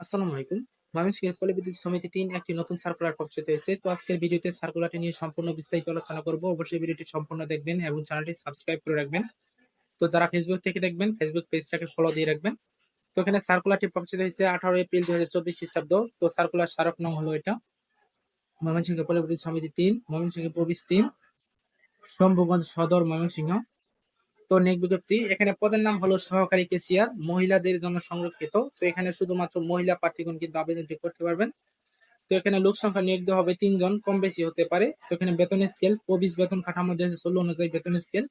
আসসালামু আলাইকুম। ময়মনসিংহের পল্লী বিদ্যুৎ সমিতি তিন একটি নতুন সার্কুলার প্রকাশিত হয়েছে তো আজকের ভিডিওতে সার্কুলারটি নিয়ে সম্পূর্ণ বিস্তারিত আলোচনা করব। অবশ্যই ভিডিওটি সম্পূর্ণ দেখবেন এবং চ্যানেলটি সাবস্ক্রাইব করে রাখবেন। তো যারা ফেসবুক থেকে দেখবেন ফেসবুক পেজটাকে ফলো দিয়ে রাখবেন। তো এখানে সার্কুলারটি প্রকাশিত হয়েছে আঠারো এপ্রিল দুই হাজার চব্বিশ খ্রিস্টাব্দ। তো সার্কুলার স্মারক নং হলো এটা। ময়মনসিংহ পল্লী বিদ্যুৎ সমিতি তিন ময়মনসিংহ প্রবেশ তিন শম্ভুগঞ্জ সদর ময়মনসিংহ। তো নিয়োগ বিজ্ঞপ্তি, এখানে পদের নাম হলো সহকারী কেশিয়ার মহিলাদের জন্য সংরক্ষিত। তো এখানে শুধুমাত্র মহিলা প্রার্থীগণ কিন্তু আবেদনটি করতে পারবেন। তো এখানে লোক সংখ্যা নিয়োগ হবে তিনজন, কম বেশি হতে পারে। তো এখানে বেতন স্কেল প্রবিশ বেতন কাঠামো দেশে ষোলো অনুযায়ী বেতন স্কেল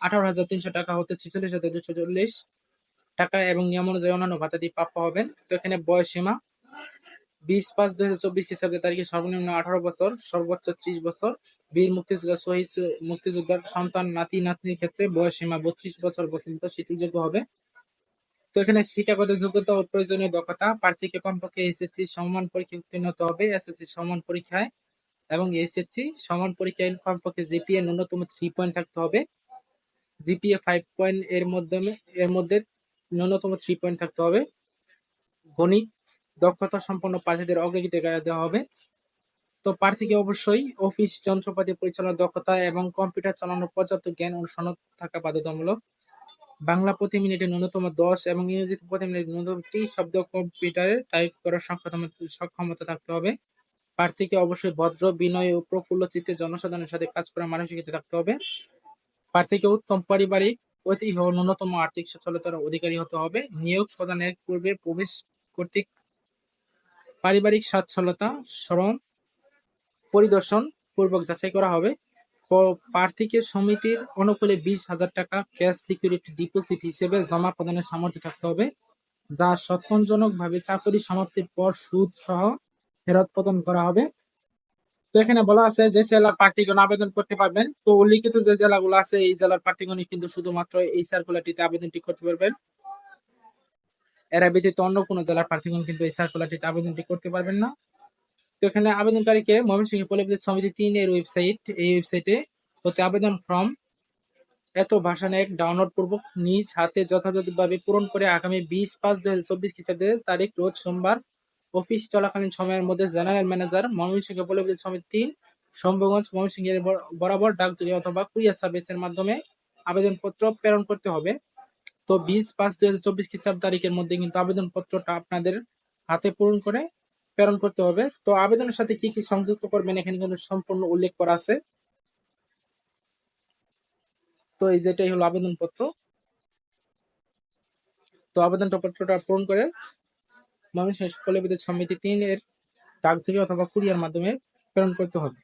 আঠারো হাজার তিনশো টাকা হতে ছেচল্লিশ হাজার দুশো চল্লিশ টাকা এবং নিয়ম অনুযায়ী অন্যান্য ভাতাটি প্রাপ্য হবেন। তো এখানে বয়স সীমা বিশ পাঁচ দুই হাজার চব্বিশ খ্রিস্টাব্দের তারিখে সর্বনিম্ন আঠারো বছর, সর্বোচ্চ ত্রিশ বছর। বীর মুক্তিযোদ্ধা শহীদ, মুক্তিযোদ্ধার সন্তান, নাতি, নাতনির ক্ষেত্রে বয়স সীমা বত্রিশ বছর পর্যন্ত শিথিলযোগ্য হবে। তো এখানে শিক্ষাগত যোগ্যতা ও প্রয়োজনীয় দক্ষতা, প্রার্থীকে কমপক্ষে এসএসসি সমান পরীক্ষা উত্তীর্ণ হতে হবে। এসএসসি সমান পরীক্ষায় এবং এসএসসি সমান পরীক্ষায় কমপক্ষে জিপিএ ন্যূনতম থ্রি পয়েন্ট থাকতে হবে। জিপিএ ফাইভ পয়েন্ট এর মাধ্যমে এর মধ্যে ন্যূনতম থ্রি পয়েন্ট থাকতে হবে। গণিত দক্ষতা সম্পন্ন প্রার্থীদের অগ্রাধিকার দেওয়া হবে। তো প্রার্থীকে অবশ্যই অফিস যন্ত্রপাতি পরিচালনার দক্ষতা এবং কম্পিউটার চালানোর পর্যাপ্ত জ্ঞান সনদ থাকা বাধ্যতামূলক। বাংলা প্রতি মিনিটে ন্যূনতম দশ এবং ইংরেজিতে প্রতি মিনিটে ন্যূনতম ত্রিশ শব্দ কম্পিউটারে টাইপ করার সক্ষমতা থাকতে হবে। প্রার্থীকে অবশ্যই ভদ্র, বিনয় ও প্রফুল্ল চিত্তে জনসাধারণের সাথে কাজ করার মানসিকতা থাকতে হবে। প্রার্থীকে উত্তম পারিবারিক, ঐতিহ্য ন্যূনতম আর্থিক সচ্ছলতার অধিকারী হতে হবে। নিয়োগ প্রদানের পূর্বে প্রবেশ কর্তৃক পারিবারিক সচ্ছলতা শ্রম পরিদর্শন পূর্বক যাচাই করা হবে। প্রার্থীকে সমিতির অনুকূলে বিশ হাজার টাকা ক্যাশ সিকিউরিটি ডিপোজিট হিসেবে জমা প্রদানের সামর্থ্য থাকতে হবে, যা সত্তনজনকভাবে চাকরি সমাপ্তির পর সুদ সহ ফেরত প্রদান করা হবে। তো এখানে বলা আছে যে জেলার প্রার্থীগণ আবেদন করতে পারবেন। তো উল্লিখিত যে জেলাগুলো আছে, এই জেলার প্রার্থীগণই কিন্তু শুধুমাত্র এই সার্কুলারটিতে আবেদনটি করতে পারবেন। এরা ব্যতীত অন্য কোনো জেলার প্রার্থীগণ কিন্তু এই সার্কুলারটিতে আবেদনটি করতে পারবেন না। তো এখানে আবেদনকারীকে ময়মনসিংহ পল্লী সমিতি তিন এর ওয়েবসাইট এই ওয়েবসাইটে হতে আবেদন ফর্ম এত ভাষণ এক ডাউনলোড পূর্বক নিজ হাতে যথাযথভাবে পূরণ করে আগামী বিশ পাঁচ দুই হাজার চব্বিশ খ্রিস্টাব্দের তারিখ, রোজ সোমবার অফিস চলাকালীন সময়ের মধ্যে জেনারেল ম্যানেজার ময়মনসিংহ পল্লী সমিতি তিন, শম্ভুগঞ্জ ময়মনসিংহের বর- বরাবর ডাকযোগে অথবা কুরিয়ার সার্ভিসের মাধ্যমে আবেদনপত্র প্রেরণ করতে হবে। তো বিশ পাঁচ দুই হাজার চব্বিশ খ্রিস্টাব্দ তারিখের মধ্যে কিন্তু আবেদনপত্রটা আপনাদের হাতে পূরণ করে প্রেরণ করতে হবে। তো আবেদনের সাথে কি কি সংযুক্ত করবেন এখানে কিন্তু সম্পূর্ণ উল্লেখ করা আছে। তো এই যেটাই হলো আবেদনপত্র। তো আবেদনপত্রটা পূরণ করে ময়মনসিংহ স্কুলে সমিতি তিন এর ডাকযোগে অথবা কুরিয়ার মাধ্যমে প্রেরণ করতে হবে।